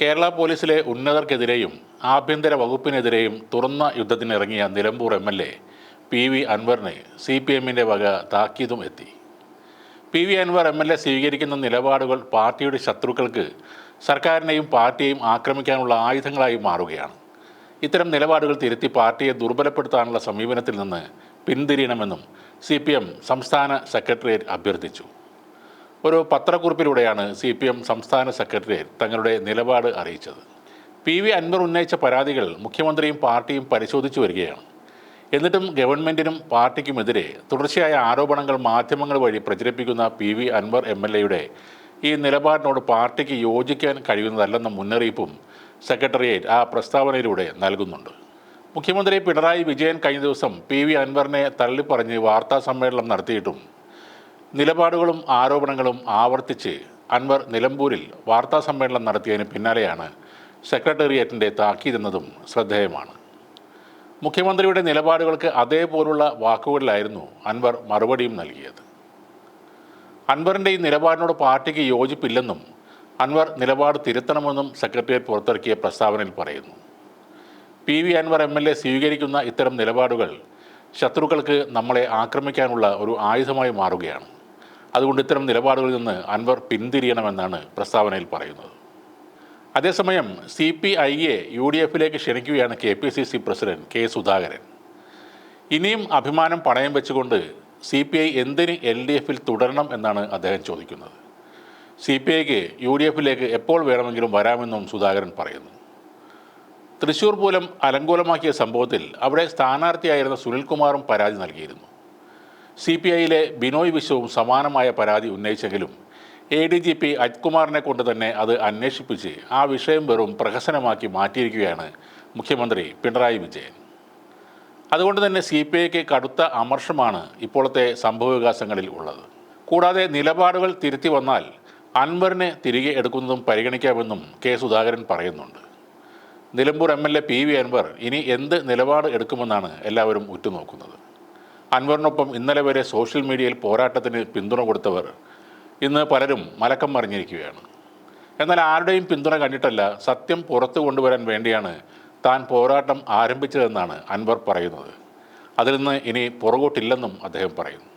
കേരള പോലീസിലെ ഉന്നതർക്കെതിരെയും ആഭ്യന്തര വകുപ്പിനെതിരെയും തുറന്ന യുദ്ധത്തിനിറങ്ങിയ Nilambur M L A P V അൻവറിന് സി പി എമ്മിന്റെ വക താക്കീതും എത്തി. P V Anvar M L A സ്വീകരിക്കുന്ന നിലപാടുകൾ പാർട്ടിയുടെ ശത്രുക്കൾക്ക് സർക്കാരിനെയും പാർട്ടിയെയും ആക്രമിക്കാനുള്ള ആയുധങ്ങളായി മാറുകയാണ്. ഇത്തരം നിലപാടുകൾ തിരുത്തി പാർട്ടിയെ ദുർബലപ്പെടുത്താനുള്ള സമീപനത്തിൽ നിന്ന് പിന്തിരിയണമെന്നും സി പി എം സംസ്ഥാന സെക്രട്ടേറിയറ്റ് അഭ്യർത്ഥിച്ചു. ഒരു പത്രക്കുറിപ്പിലൂടെയാണ് സി പി എം സംസ്ഥാന സെക്രട്ടറി തങ്ങളുടെ നിലപാട് അറിയിച്ചത്. പി വി അൻവർ ഉന്നയിച്ച പരാതികൾ മുഖ്യമന്ത്രിയും പാർട്ടിയും പരിശോധിച്ചു വരികയാണ്. എന്നിട്ടും ഗവൺമെന്റിനും പാർട്ടിക്കുമെതിരെ തുടർച്ചയായ ആരോപണങ്ങൾ മാധ്യമങ്ങൾ വഴി പ്രചരിപ്പിക്കുന്ന P V Anvar M L എയുടെ ഈ നിലപാടിനോട് പാർട്ടിക്ക് യോജിക്കാൻ കഴിയുന്നതല്ലെന്ന മുന്നറിയിപ്പും സെക്രട്ടേറിയറ്റ് ആ പ്രസ്താവനയിലൂടെ നൽകുന്നുണ്ട്. മുഖ്യമന്ത്രി പിണറായി വിജയൻ കഴിഞ്ഞ ദിവസം പി വി അൻവറിനെ തള്ളിപ്പറഞ്ഞ് വാർത്താ സമ്മേളനം നടത്തിയിട്ടും നിലപാടുകളും ആരോപണങ്ങളും ആവർത്തിച്ച് അൻവർ നിലമ്പൂരിൽ വാർത്താ സമ്മേളനം നടത്തിയതിന് പിന്നാലെയാണ് സെക്രട്ടേറിയറ്റിന്റെ താക്കീതെന്നതും ശ്രദ്ധേയമാണ്. മുഖ്യമന്ത്രിയുടെ നിലപാടുകൾക്ക് അതേപോലുള്ള വാക്കുകളിലായിരുന്നു അൻവർ മറുപടിയും നൽകിയത്. അൻവറിന്റെ ഈ നിലപാടിനോട് പാർട്ടിക്ക് യോജിപ്പില്ലെന്നും അൻവർ നിലപാട് തിരുത്തണമെന്നും സെക്രട്ടേറിയറ്റ് പുറത്തിറക്കിയ പ്രസ്താവനയിൽ പറയുന്നു. P V Anvar M L A സ്വീകരിക്കുന്ന ഇത്തരം നിലപാടുകൾ ശത്രുക്കൾക്ക് നമ്മളെ ആക്രമിക്കാനുള്ള ഒരു ആയുധമായി മാറുകയാണ്. അതുകൊണ്ട് ഇത്തരം നിലപാടുകളിൽ നിന്ന് അൻവർ പിന്തിരിയണമെന്നാണ് പ്രസ്താവനയിൽ പറയുന്നത്. അതേസമയം സി പി ഐയെ യു ഡി എഫിലേക്ക് ക്ഷണിക്കുകയാണ് K P C C president K Sudhakaran. ഇനിയും അഭിമാനം പണയം വെച്ചുകൊണ്ട് സി പി ഐ എന്തിന് എൽ ഡി എഫിൽ തുടരണം എന്നാണ് അദ്ദേഹം ചോദിക്കുന്നത്. സി പി ഐക്ക് യു ഡി എഫിലേക്ക് എപ്പോൾ വേണമെങ്കിലും വരാമെന്നും സുധാകരൻ പറയുന്നു. തൃശൂർ പൂലം അലങ്കോലമാക്കിയ സംഭവത്തിൽ അവിടെ സ്ഥാനാർത്ഥിയായിരുന്ന സുനിൽകുമാറും പരാതി നൽകിയിരുന്നു. സി പി ഐയിലെ ബിനോയ് വിശ്വവും സമാനമായ പരാതി ഉന്നയിച്ചെങ്കിലും എ ഡി ജി പി അജ്കുമാറിനെ കൊണ്ട് തന്നെ അത് അന്വേഷിപ്പിച്ച് ആ വിഷയം വെറും പ്രഹസനമാക്കി മാറ്റിയിരിക്കുകയാണ് മുഖ്യമന്ത്രി പിണറായി വിജയൻ. അതുകൊണ്ട് തന്നെ സി പി ഐക്ക് കടുത്ത അമർഷമാണ് ഇപ്പോഴത്തെ സംഭവവികാസങ്ങളിൽ ഉള്ളത്. കൂടാതെ നിലപാടുകൾ തിരുത്തി വന്നാൽ അൻവറിനെ തിരികെ എടുക്കുന്നതും പരിഗണിക്കാമെന്നും കെ സുധാകരൻ പറയുന്നുണ്ട്. Nilambur M L A P V Anvar ഇനി എന്ത് നിലപാട് എടുക്കുമെന്നാണ് എല്ലാവരും ഉറ്റുനോക്കുന്നത്. അൻവറിനൊപ്പം ഇന്നലെ വരെ സോഷ്യൽ മീഡിയയിൽ പോരാട്ടത്തിന് പിന്തുണ കൊടുത്തവർ ഇന്ന് പലരും മലക്കം മറിഞ്ഞിരിക്കുകയാണ്. എന്നാൽ ആരുടെയും പിന്തുണ കണ്ടിട്ടല്ല സത്യം പുറത്തു കൊണ്ടുവരാൻ വേണ്ടിയാണ് താൻ പോരാട്ടം ആരംഭിച്ചതെന്നാണ് അൻവർ പറയുന്നത്. അതിൽ നിന്ന് ഇനി പുറകോട്ടില്ലെന്നും അദ്ദേഹം പറയുന്നു.